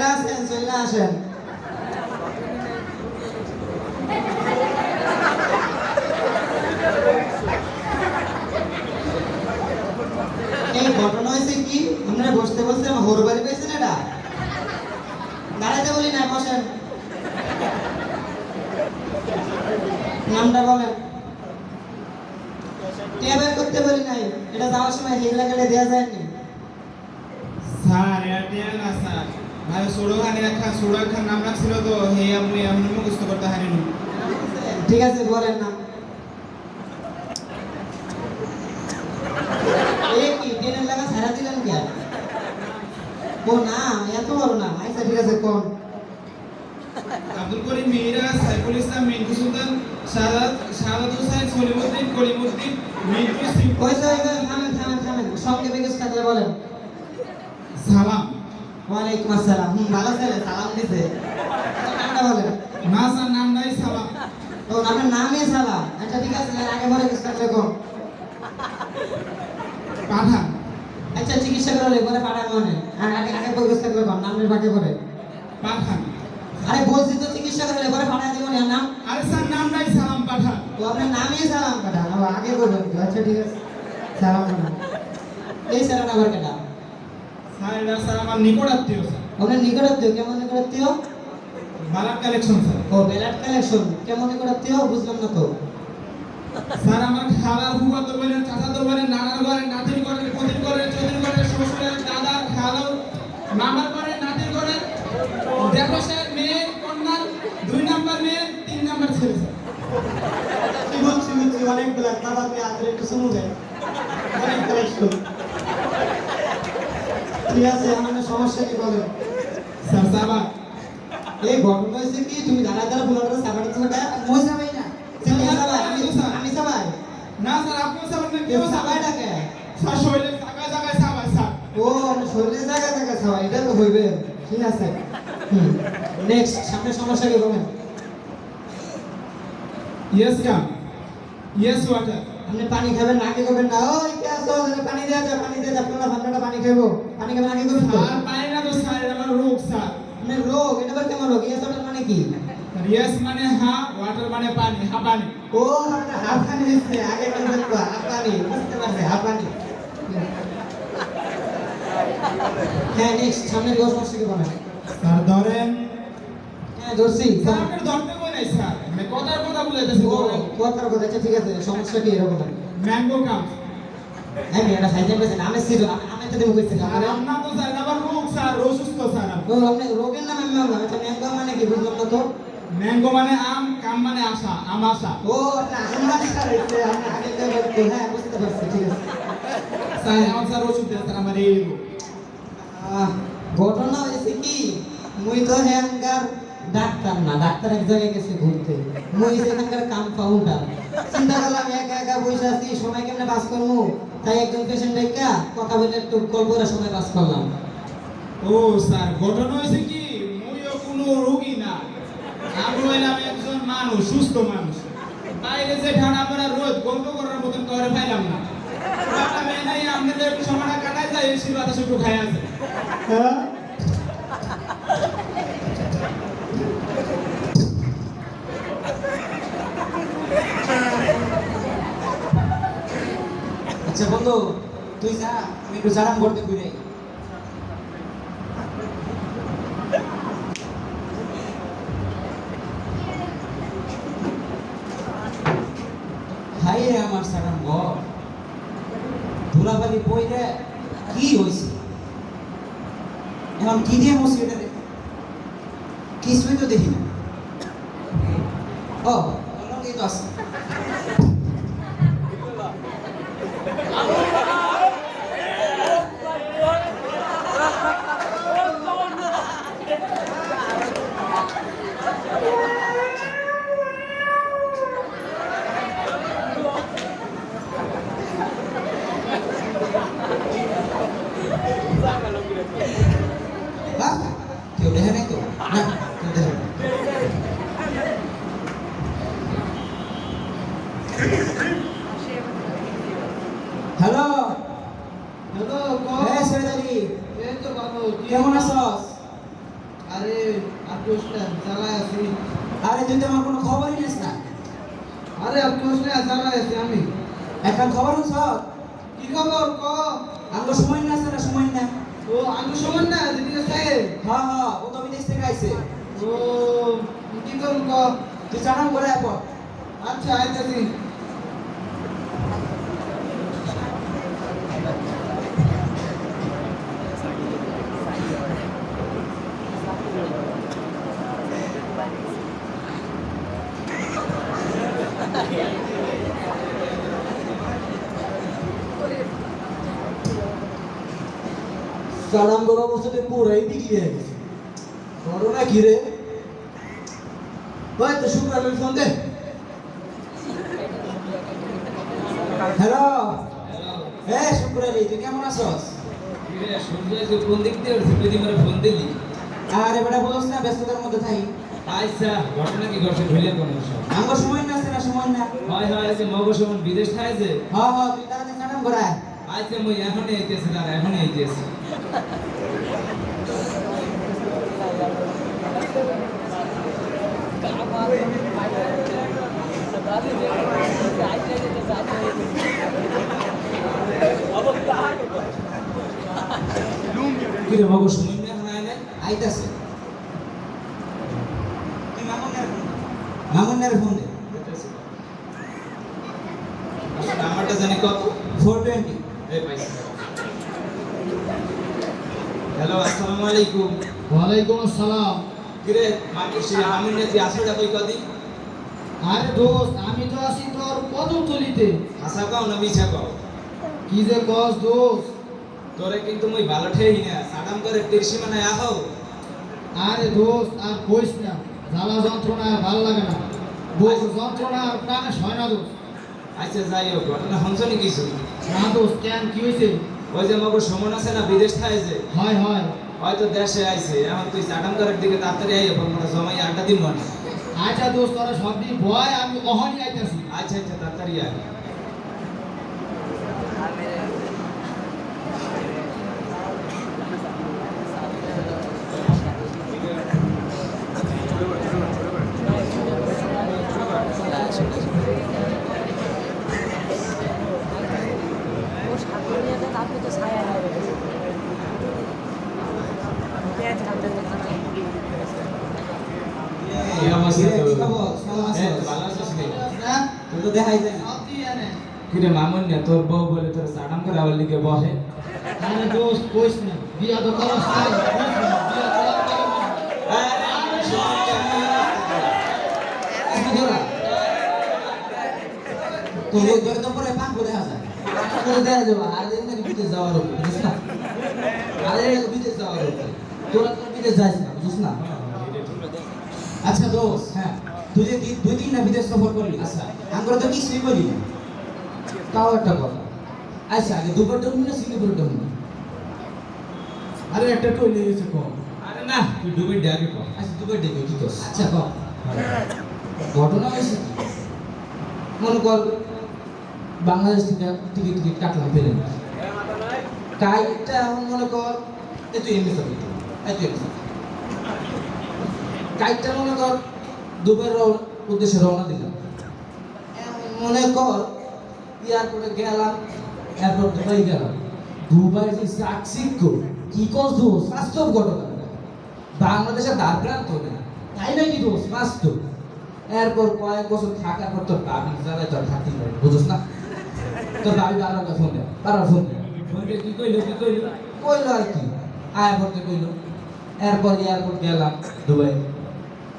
ganas ঠিক আছে বলেন না। ট্রেনের লাগা ছাড়া দিলেন কে ও না এত বড় না। আচ্ছা ঠিক আছে কোন? আব্দুল করিম মিরা সাইফুল ইসলাম মিন্টু সুলতান শাহাদ শাহাদ হোসেন সলিমুদ্দিন করিমুদ্দিন মিন্টু সিং হয়েছে হয়েছে থামেন থামেন থামেন। সঙ্গে বেগেস থাকলে বলেন। সালাম। ওয়ালাইকুম আসসালাম। হুম ভালো ছেলে সালাম দিছে। নামটা বলেন। না স্যার নাম নাই সালাম। ও আপনার নামই সালাম আচ্ছা ঠিক আছে আগে বলে কিছু থাকলে কোন পাঠান আচ্ছা চিকিৎসা করে পরে পাঠানো মানে। আর আগে আগে বলে কিছু থাকলে নামের বাকি করে পাঠান আরে বলছি তো চিকিৎসা করে পরে পাঠায় দিব না নাম? আরে স্যার নাম নাই সালাম পাঠান তো আপনার নামই সালাম ও আগে তো আচ্ছা ঠিক আছে। সালাম কাটা এই সালাম আবার কাটা? স্যার এটা স্যার আমার নিকট আত্মীয় স্যার। আপনার নিকটাত্মীয়? কেমন নিকটাত্মীয়? বালার কালেকশন স্যার ও বেলাট কালেকশন কেমন নিকটাত্মীয় বুঝলাম না তো। স্যার আমার খালার হুয়া তো বলেন চাচা তো বলেন নানার ঘরে নাতির ঘরে পতির ঘরে চৌধুরী ঘরে শ্বশুরের দাদা খালো মামার ঘরে নাতির ঘরে দেবসের মেয়ে কন্যার দুই নাম্বার মেয়ে তিন নাম্বার ছেলে স্যার। কি বলছি বলছি অনেকগুলা বাবা আপনি আদরে একটু শুনু দেন। অনেক কালেকশন ঠিক আছে আমাদের সমস্যা কি বলেন? স্যার সাবা এই ঘটনা হয়েছে কি তুমি দাঁড়া দাঁড়া বুলাটা সাবাটা তুমি মই সাবাই না। তুমি সাবাই। আমি আমি সাবাই। না স্যার আপনি স্যার না কেউ সাবাই ডাকে স্যার শৈলের জায়গায় জায়গায় সাবাই স্যার। ও আমি শরীরে জায়গা জায়গা সাবাই এটা তো হইবে। ঠিক আছে। নেক্সট সামনে সমস্যা কি বলেন? ইয়েস কাম ইয়েস ওয়াটার আপনি পানি খাবেন না আগে করবেন না। ওই কে আসো পানি দেওয়া যায় পানি দিয়ে আপনারা ভাবনাটা পানি খাইবো। পানি খাবেন আগে করবেন তো। আর পাই না তো স্যার আমার রোগ স্যার। মানে রোগ এটা আবার কেমন রোগ ইয়েস ওটার মানে কি? ইয়েস মানে হা ওয়াটার মানে পানি হা পানি। ও আপনার হাফ পানি দিচ্ছে আগে করবেন তো হাফ পানি বুঝতে পারছে হাফ পানি। হ্যাঁ নেক্সট সামনের গো সমস্যা কি বলেন স্যার ধরেন। হ্যাঁ ধরছি স্যার ধরতে কই নাই স্যার। মানে কথার কথা বলে ও কথার কথা আচ্ছা ঠিক আছে সমস্যা কি এরকম ম্যাঙ্গো কাম হ্যাঁ এটা সাইজে পেয়েছে নামে ছিল আমি তো দেবো কইছি আর আমরা তো স্যার রোগ স্যার অসুস্থ স্যার ও আপনি রোগের নাম আমি বললাম আচ্ছা ম্যাঙ্গো মানে কি? বুঝলাম না তো? ম্যাঙ্গো মানে আম কাম মানে আশা আম আশা। ও সারাইছে আপনি আগে তো হ্যাঁ বুঝতে পারছি ঠিক আছে। স্যার আমার স্যার ওষুধ দেন স্যার আমার এই ঘটনা হয়েছে কি? মুই তো হ্যাঙ্গার ডাক্তার না ডাক্তার এক জায়গায় গেছে ঘুরতে। মুই সেখানকার কাম পাউন্ডার চিন্তা করলাম একা একা বসে আছি সময় কেমনে পাস করব তাই একজন পেশেন্ট ডেকা কথা বলে একটু গল্প করে সময় পাস করলাম। ও স্যার, ঘটনা হয়েছে কি? মুইও কোনো রোগী না। আমি হইলাম একজন মানুষ, সুস্থ মানুষ। বাইরে যে ঠান্ডা পড়া রোদ গল্প করার মতন করে পাইলাম না। একটু কাটাই আচ্ছা বন্ধু, তুই যা, আমি একটু জানাম করতে ঘুরে হাই রে আমার সারাম ঘর ধুলাবালি বইটা কি হয়েছে এখন কি দিয়ে এটা দেখি কিছুই তো দেখি না ও এই তো আছে হ্যাঁ কেউ দেখে নাই তো না কেউ দেখে নাই। হ্যালো হ্যালো হ্যাঁ সেদারি এই তো বাবু কেমন আছস আরে আর কোশ না জ্বালায় আছি আরে তুই তো আমার কোনো খবরই নিস না আরে আর কোশ না জ্বালায় আছি আমি এখন খবর হচ্ছে কি খবর ক আমার সময় না আছে না সময় না ও আমি সমন না, যেদিকে সাহেব হ্যাঁ হ্যাঁ ও তো বিদেশ থেকে আইছে। ও, কি করুন তুই চালান করে আচ্ছা আইতাছি হয়ে গেছে করোনা কি রে? তো শুক্রালের ফোন দে। হ্যালো হ্যাঁ শুক্রালি তুই কেমন আছস? কোন দিক দিয়ে তুই দিমারে ফোন দিলি? আরে বেটা বলছ না ব্যস্ততার মধ্যে থাকি। আচ্ছা ঘটনা কি ঘটছে ভুলে কোন আমার সময় না আছে না সময় না। হয় হয় যে মগজ সমান বিদেশ যে? হ্যাঁ হ্যাঁ তুই তাড়াতাড়ি করায় আচ্ছা মুই এখনই আইতেছি তার এখনই আইতেছি। কি রে মগজ সমান এখন আয় নাই আইতাছে মামুনের ফোন দে নাম্বারটা জানি কত ফোর টোয়েন্টি এই পাইছি হ্যালো আসসালামু আলাইকুম ওয়ালাইকুম আসসালাম কিরে মাকুশি আমি নে তুই আসলে কই কদি আরে দোস্ত আমি তো আছি তোর কদম তলিতে হাসা কাও না মিছা কাও? কি যে কস দোস্ত? তোরে কিন্তু মুই ভালো ঠেই না সাদাম করে তিরসি মানে আহো। আরে দোস্ত আর কইস না জ্বালা যন্ত্রণা ভালো লাগে না। বুক যন্ত্রণা আর প্রাণে সয় না দোস্ত। আচ্ছা যাই হোক ঘটনা হংসনি কিছু? না দোস্ত কেন কি হয়েছে ওই যে মগর সমন আছে না বিদেশ থাকে যে। হয় হয়। হয়তো দেশে আইছে। এখন তুই সাদাম করার দিকে তাড়াতাড়ি আইয়ে পর মানে জমাই আড্ডা দিন মনে আচ্ছা দোস্ত তোরা সব দিন ভয় আমি অহনি আইতাছি। আচ্ছা আচ্ছা তাড়াতাড়ি আয় আপনি তো ছায়া হয়ে গেছে পেঁয়াজ কাটতে কি খবর? ভালো আছিস নি? না তো দেখাই যায় না। দিয়ে আনে কিরে মামুন না তোর বউ বলে তোর সাদাম করে আবার লিগে বহে আরে দোস্ত কইস না। বিয়া তো করস না তোর তো পরে পাক করে দেখা করে দেয়া যাবে আর এমনি বিদেশ যাওয়ার উপর বুঝিস না? আরে বিদেশ যাওয়ার উপর। তোরা তো বিদেশ যাইস না বুঝিস না? আচ্ছা দোস্ত হ্যাঁ তুই যে দুই দিন না বিদেশ সফর করলি? আচ্ছা আমরা তো কিছুই করি না তাও একটা কথা। আচ্ছা আগে দুবার ডুবলি না সিঙ্গাপুর ডুবলি আরে একটা টইলে গেছে কম। আরে না তুই ডুবে ডাকে কর আচ্ছা দুবার ডেকে কি দোষ আচ্ছা কম। ঘটনা হয়েছে কি? মনে কর বাংলাদেশ থেকে টিকিট টিকিট কাটলাম ফেলে কাইটা এখন মনে কর এ তুই এমনি যাবি এই তুই এমনি কাইটটা মনে কর দুবার উদ্দেশ্যে রওনা দিলাম। মনে কর এয়ারপোর্টে গেলাম এয়ারপোর্ট দুবাই গেলাম। দুবাই যে চাকচিক্য কি কস দোষ? বাস্তব ঘটনা। বাংলাদেশের দ্বার প্রান্ত না। তাই নাকি দোষ? বাস্তব। এরপর কয়েক বছর থাকার পর তোর বাবি জ্বালায় তোর থাকতেই পারে বুঝোস না? তোর বাবি বারবার ফোন দেয় বারবার ফোন দেয়। কি কইলো কি কইলো? কইলো আর কি। আয় পড়তে কইলো এরপর এয়ারপোর্ট গেলাম দুবাই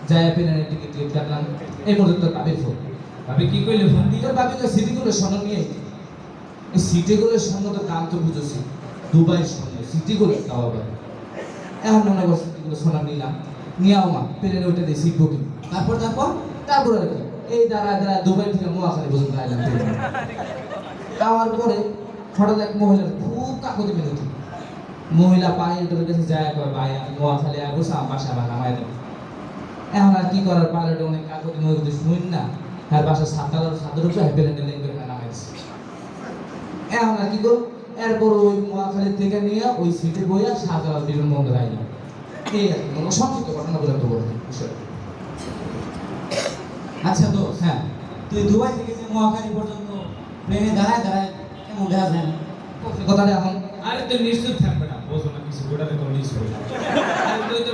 যাই প্লেনের টিকিট টিকিট কাটলাম এই তোর বাবির ফোন ভাবি কি কইলো ফোন দি তোর বাবিকে সিটিগুলো স্বর্ণ নিয়ে এই সিটিগুলো স্বর্ণ তো দাম তো বুঝেছি। দুবাই স্বর্ণ সিটিগুলো তাও আবার এখন মনে কর সিটিগুলো সোনা নিলাম। নিয়াও মা, প্লেনে উঠে দিয়ে সিট বুকিং। তারপর তারপর তারপর আর কি। এই দাঁড়া দাঁড়া দুবাই থেকে মোয়াখালী পর্যন্ত আইলাম প্লেনে। পরে হঠাৎ এক মহিলার খুব কাকুতি মিনতি মহিলা পাইলটের কাছে যায় কয় ভাই, আমি বসে বাসা নামাই দেবো। এখন আর কি করার? পাইলট অনেক কাকুতি মিনতি শুন না। আর বাসা সাতটার সাতের উপরে করে এখন আর কি করব? এরপর ওই মহাখালী থেকে নিয়ে ওই সিটে বইয়া আইলাম এই আর কি সংক্ষিপ্ত ঘটনা তো আচ্ছা দোষ হ্যাঁ। তুই দুবাই থেকে যে মহাখালী পর্যন্ত প্লেনে দাঁড়ায় দাঁড়ায় কেমন দেখা যায়? না কথাটা এখন আরে তুই নিশ্চুপ থাকবে না। বোঝো না, কিছু গোটাতে তো নিশ্চয় আরে তুই তো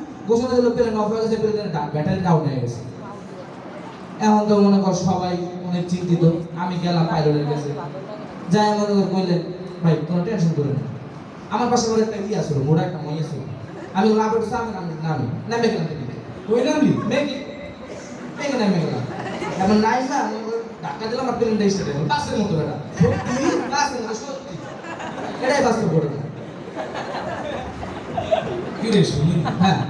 ঘোষণা দিল প্লেন অফ হয়ে গেছে প্লেনের ব্যাটারি ডাউন হয়ে গেছে। এখন তো মনে কর সবাই অনেক চিন্তিত, আমি গেলাম পাইলটের কাছে। যাই মনে কর কইলেন, ভাই কোনো টেনশন করে না। আমার পাশে ওর একটা ইয়ে ছিল মোড়া একটা মই ছিল আমি বললাম, আপনি সামনে নামি নামি। নামে গেলাম কই নামলি? মেঘে মেঘে নামে গেলাম। এখন নাই না ধাক্কা দিলাম আর প্লেনটা স্টার্ট হলো বাসের মতো বেটা। বাসের মতো, সত্যি। এটাই বাস্তব ঘটনা। কি রে শুনি? হ্যাঁ।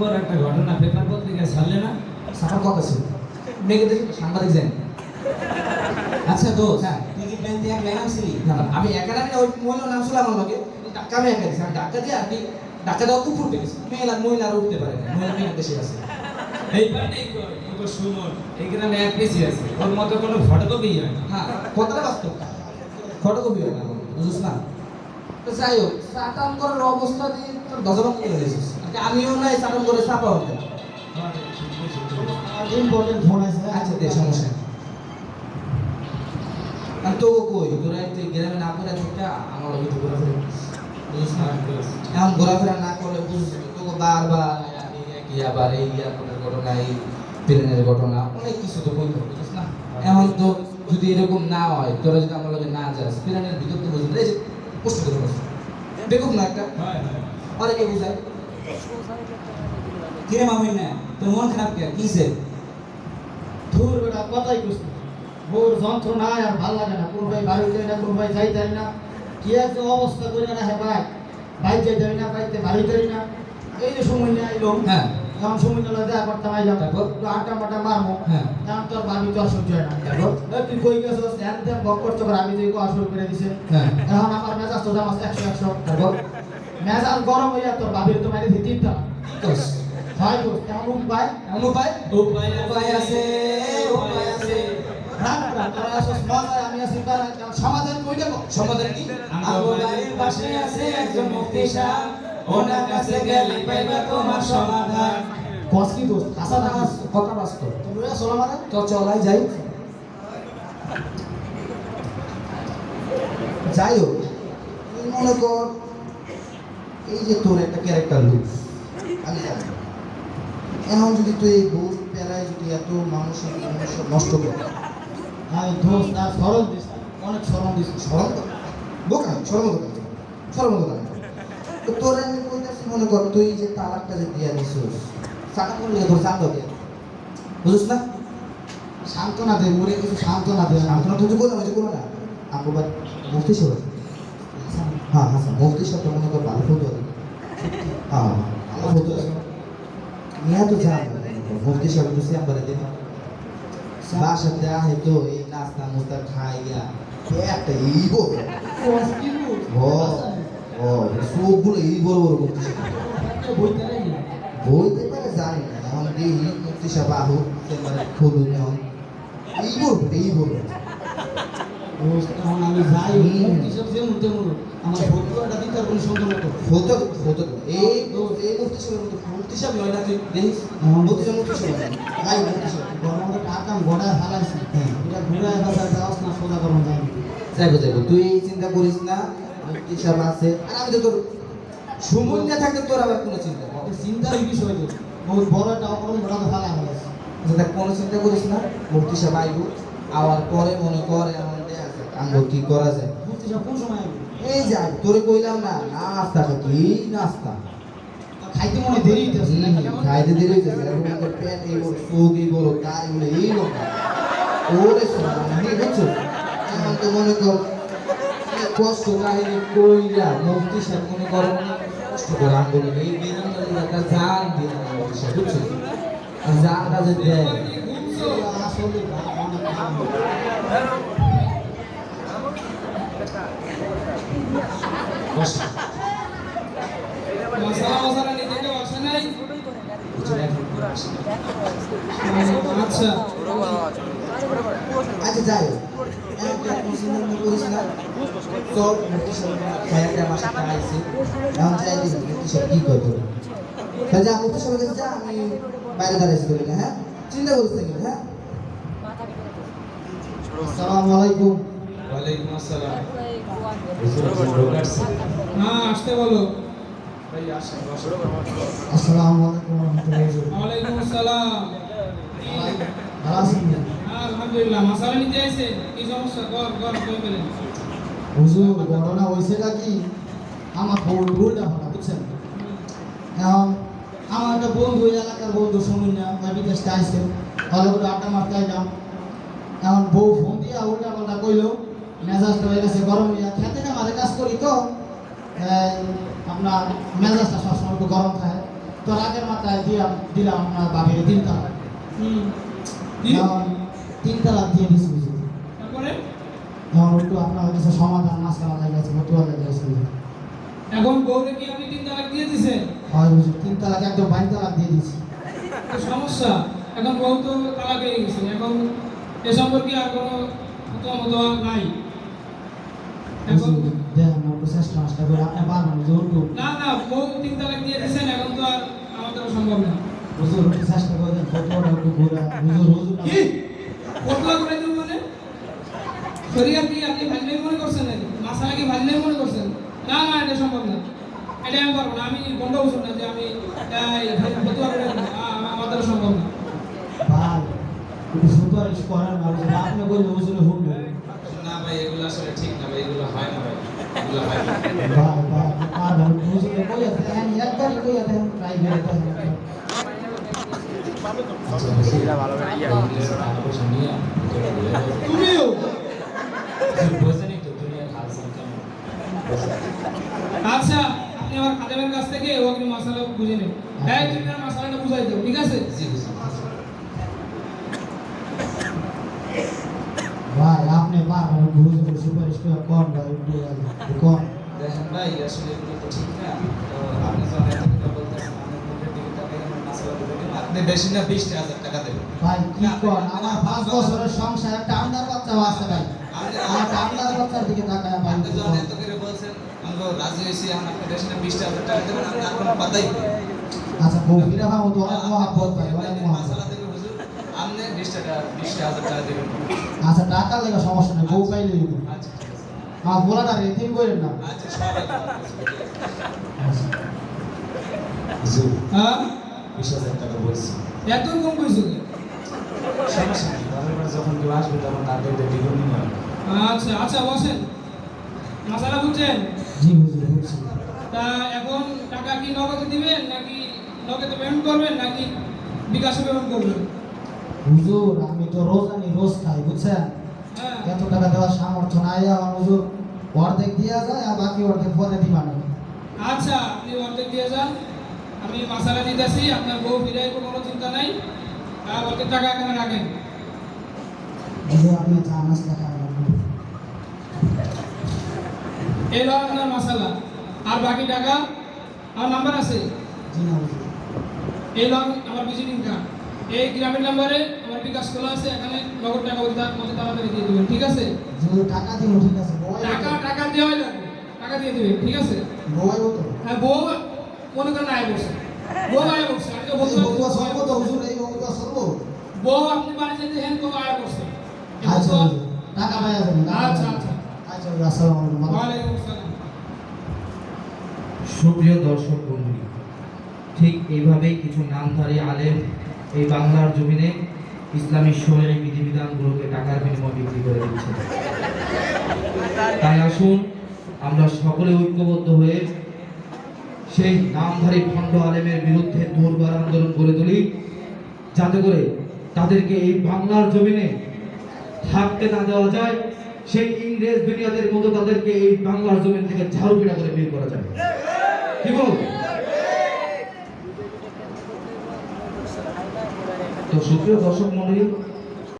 বড় একটা ঘটনা পেপার পত্রিকায় ছাড়লে না? সাফার কথা ছিল মেঘে দেখি সাংবাদিক যাই। আচ্ছা তো হ্যাঁ। তুই কি প্লেন দিয়ে একলা নামছিলি না না, আমি একা না, ওই মহিলার নাম আমার লগে ডাক্কা আমি একা দিছি আমি ডাক্কা দিয়ে আর কি ডাক্কা দেওয়া খুব ফুটে গেছি মহিলা মহিলা আর উঠতে পারে না মহিলা মেঘে দেশে আছে। এই সুমন এই গ্রামে এক পিসি আছে। ওর মতো কোনো ফটোকপি হয় না। হ্যাঁ কথাটা বাস্তব। ফটোকপি হয় না বুঝছিস না? তো যাই হোক করার অবস্থা দিয়ে তোর করে দিয়েছিস আর আমিও নাই সাটাম করে চাপা হতে ইম্পর্টেন্ট ফোন আছে আচ্ছা দে সমস্যা আর তো কই? তোরা তুই গ্রামে না করে থাকটা আমার তো ঘোরাফেরা বুঝছিস এখন ঘোরাফেরা না করলে বুঝছিস তোকে বারবার একই আবার এই এয়ারপোর্টের ঘটনা এই প্লেনের ঘটনা অনেক কিছু তো বলতে হবে, না? এখন তো যদি এরকম না হয় তোরা যদি আমার লগে না যাস প্লেনের ভিতর তো বুঝলি যে কষ্ট করে না একটা? হয় হয়। অনেকে বুঝায়? কিরে মামিন না তোর মন খারাপ কে? কিসে ধুর বেটা কথাই বুঝতে ভোর যন্ত্রণা আর ভালো লাগে না। কোন ভাই বাড়ি যায় না কোন ভাই যাই যায় না। কি এক যে অবস্থা করে না হে ভাই? ভাই যাই যায় না বাইতে বাড়ি যাই না। এই যে সময় নিয়ে আইলো। হ্যাঁ। যখন সময় নিয়ে দেখা করতাম আইলাম তারপর? একটু আটা মাটা মারবো। হ্যাঁ। এখন তোর বাড়ি তো আর সহ্য হয় না? এ, তুই কই গেছিস? ধ্যান ধ্যান বক পারে আমি যে আসল করে দিছে। হ্যাঁ। এখন আমার মেজাজ তো দাম আছে একশো। একশো মেজাজ গরম হইয়া তোর বাবির তো মারি দিতে দিতাম কি করছিস হয় তো কেমন উপায়? এমন উপায়? উপায় উপায় আছে উপায় আছে। সমাধান কই দেবো? সমাধান কি? আমার বাড়ির পাশে আছে একজন মুক্তি ওনার কাছে গেলে পাইবা তোমার সমাধান। কস কি দোষ না কথা বাস্তব তোমরা চলো মানে? তো চলাই যাই। যাই হোক মনে কর এই যে তোর একটা ক্যারেক্টার লুক আমি জানি। এখন যদি তুই এই বুক যদি এত মানুষের মানুষ নষ্ট কর আমি দোষ তার সরল দিস অনেক সরল দিস সরম তো বোকা সরম তো সরম তো তো তোর আমি মনে কর তুই যে তালাকটা যে দিয়া দিছিস করলে তোর না? সান্ত্বনা দে মরে কিছু সান্ত্বনা দে সান্ত্বনা তুই করলাম যে করো না আকুবার মুফতি সাহেব হ্যাঁ হ্যাঁ স্যার মুফতি সাহেব মনে কর ভালো ফটো আছে হ্যাঁ ভালো ফটো আছে নিয়ে তো যা মুফতি সাহেব তো চেম্বারে দিন বাসাতে আহে তো এই নাস্তা মুস্তা খাইয়া একটা ও ও সবগুলো এই বড় বড় সাহেব বইতে পারে জানি না এখন দেখি মুফতি সাহেব আহো চেম্বারে খুলুন এখন। এই বলব এই বলব। আমি যাই হুম। কিসব যে মুতে মুরু আমার ফটোটা দিতে আর কোন সুন্দর মতো ফটো ফটো এই এই মুফতি সাহেব মুফতি সাহেব নয় না তুই দেখিস মুফতি সাহেব মুফতি সাহেব গাই মুফতি সাহেব গরমে টাকাম গড়ায় ফালাইছি হ্যাঁ। এটা ঘুরে বাজার যাওয়াস না সোজা গরম যাই। যাইবো যাইবো। তুই এই চিন্তা করিস না সাহেব আছে। আর আমি তো তোর সুমন্যা থাকতে তোর আবার কোনো চিন্তা নেই। চিন্তার বিষয় তো বহুত বড় একটা ফেলাইছি আচ্ছা কোনো চিন্তা করিস না। মুফতি সাহেব আইব আওয়ার পরে মনে কর এমন আছে। আঙ্গ কি করা যায়? মুক্তি কোন সময় এই যাই তোরে কইলাম না নাস্তাটা কি নাস্তা? খাইতে মনে দেরি হইতেছে খাইতে দেরি হইতেছে। এরকম একটা পেট এই বড় চোখ এই বড় গায়ে বলে এই বড় ওরে সোনা মানে বুঝছ? এখন তো মনে কর কষ্ট কাহিনী কইরা মুক্তি সাহেব মনে করো কষ্ট করে আঙ্গুলে এই বেদান্তের একটা জান দিয়ে দেয় বুঝছ বুঝছ আর জানটা যে দেয় মশলা মশলা নিতে কেউ আসে নাই। আচ্ছা আচ্ছা যাই একটা মুসলিম বলেছিলাম তো মুক্তি সাহেব একটা মাসে টাকা আইছে এখন চাই দিন মুক্তি সাহেব কি করতে তাহলে যা মুক্তি সাহেবের কাছে যা আমি বাইরে দাঁড়াইছি বলি না হ্যাঁ চিন্তা করিস না হ্যাঁ আসসালামু আলাইকুম। ওয়ালাইকুম আসসালাম হ্যাঁ আসতে বলো আসসালামু আলাইকুম। রহমতুল্লাহি ওয়ালাইকুম আসসালাম। ভালো আছেন হ্যাঁ, আলহামদুলিল্লাহ মশলা নিতে আইছে? কি সমস্যা? কর কর কই বলেন হুজুর ঘটনা হয়েছে কি? আমার খবর ভুলটা হলো বুঝছেন? এখন আমার একটা বন্ধু এলাকার বন্ধু শুনুন না ওই বিদেশটা আইসে হলে করে আড্ডা মারতে আইলাম। এখন বউ ফোন দিয়ে উল্টা পাল্টা কইলো মেজাজটা হয়ে গেছে গরম হইয়া খেতে না মাঝে কাজ করি তো আপনার মেজাজটা সবসময় একটু গরম থাকে। তো রাগের মাথায় দিলাম দিলাম আপনার বাবির তালাক হুম। কি এখন তিন তালাক দিয়ে দিছি হুজুর। তারপরে? এখন একটু আপনার কাছে সমাধান মাঝখানা লাগে গেছে মতুয়া লাগে গেছে এখন বউরে কি আপনি তিন তালাক দিয়ে দিছেন? হয় হুজুর তিন তালাক একদম বাইন তালাক দিয়ে দিছি তো সমস্যা। এখন বউ তো তালাক হয়ে গেছে এখন এ সম্পর্কে আর কোনো মতামত নাই। এখন হুজুর দেখেন না একটু চেষ্টা করে আপনি পারবেন হুজুর না না বউ তিন তালাক দিয়ে দিছেন এখন তো আর আমাদের সম্ভব না। হুজুর চেষ্টা করে দেন ফটোটা একটু ঘোরা হুজুর হুজুর কি পতলা করে দিব মানে শরীর কি আপনি ভাজলাই মনে করছেন নাকি? মাসালা কি ভাজলাই মনে করছেন? না না এটা সম্ভব না। এটা আমি পারব না। আমি বন্ধ বসুন না যে আমি এই ফতুয়া করে দেবো। আ- আ- সম্ভব না। না। ভাই এগুলো আসলে ঠিক না ভাই। এগুলো হয় না ভাই। এগুলো হয় না। ভাই ভাই পারবেন। হুজুরে কইয়া দেন। একবারই কইয়া দেন। ট্রাই করে দেখেন তুমিও? আচ্ছা আপনি আমার খাদেমের কাছ থেকে ওকে মশলা বুঝে নেন। এই তুমি আমার মশলাটা বুঝাই দাও ঠিক আছে? ভাই আপনি পারবেন হুজুরে সুপারিশ করে কোন ভাই কোন দেখেন ভাই আসলে এগুলো তো ঠিক না। তো আপনি যখন এত কথা বলতেছেন আমার মুখের দিকে তাকাই আমার মাসালা দিতে দিন আপনি বেশি না বিশটা হাজার টাকা দেবেন। ভাই কি কোন? আমার পাঁচ বছরের সংসার একটা আমদার বাচ্চা আছে ভাই। আমার একটা বাচ্চার দিকে তাকায় ভাই। আপনি যখন এত করে বলছেন আমরা রাজি হয়েছি এখন বেশি না বিশটা হাজার টাকা দেবেন আপনি আর কোনো কথাই আচ্ছা বউকিরা ভাবো তো অনেক মহাব্বত ভাই অনেক মহাব্বত মাসালা দেবেন হুজুর। আপনি বিশটা টাকা বিশটা হাজার টাকা দেবেন। আচ্ছা টাকা লেগে সমস্যা নেই বউ পাইলে আচ্ছা ঠিক আছে। আমার রেটিং করেন না। আচ্ছা সবাই। আচ্ছা। হ্যাঁ? বিশ হাজার টাকা বলছি এত কম কইছো? সমস্যা নেই তারপরে যখন কেউ আসবে তখন তাদের দ্বিগুণ নিয়ে আচ্ছা আচ্ছা বসেন মশলা বুঝছেন জি হুজুর বুঝছি তা এখন টাকা কি নগদে দিবেন নাকি নগদে পেমেন্ট করবেন নাকি বিকাশে পেমেন্ট করবেন হুজুর আমি তো রোজ আনি রোজ খাই বুঝছেন? হ্যাঁ। এত টাকা দেওয়ার সামর্থ্য নাই আমার হুজুর। অর্ধেক দিয়া যায় আর বাকি অর্ধেক পরে দিবা আচ্ছা আপনি অর্ধেক দিয়ে যান আমি মশলা দিতেছি আপনার বউ ফিরে কোনো চিন্তা নাই। আর অর্ধেক টাকা এখানে রাখেন এই হলো আপনার মশলা আর বাকি টাকা? আমার নাম্বার আছে? এই হলো আমার ভিজিটিং কার্ড এই গ্রামের নাম্বারে আমার বিকাশ খোলা আছে এখানে নগদ টাকা অতি তাড়াতাড়ি দিয়ে দেবেন ঠিক আছে? টাকা দিন ঠিক আছে। টাকা টাকা দেওয়াই লাগবে। টাকা দিয়ে দেবেন ঠিক আছে? হ্যাঁ বউ মনে করেন আয় বসে। বউ আয় বসে আমি তো বউ সর্ব তো হুজুর এই বউ তো সর্ব। বউ আপনি আয় বসে। আচ্ছা টাকা যাবেন টাকা আচ্ছা আচ্ছা। আচ্ছা আসসালামু আলাইকুম ওয়ালাইকুম আসসালাম। সুপ্রিয় দর্শক বন্ধু ঠিক এইভাবেই কিছু নামধারী আলেম এই বাংলার জমিনে ইসলামী শরীর বিধিবিধানগুলোকে টাকার বিনিময়ে বিক্রি করে দিচ্ছে। তাই আসুন আমরা সকলে ঐক্যবদ্ধ হয়ে সেই নামধারী খণ্ড আলেমের বিরুদ্ধে দুর্বার আন্দোলন করে তুলি। যাতে করে তাদেরকে এই বাংলার জমিনে থাকতে না দেওয়া যায়, সেই ইংরেজ দুনিয়াদের মতো তাদেরকে এই বাংলার জমিন থেকে ঝাড়ু পিটা করে বের করা যায়। কি বল? তো সুপ্রিয় দর্শক মন্ডলী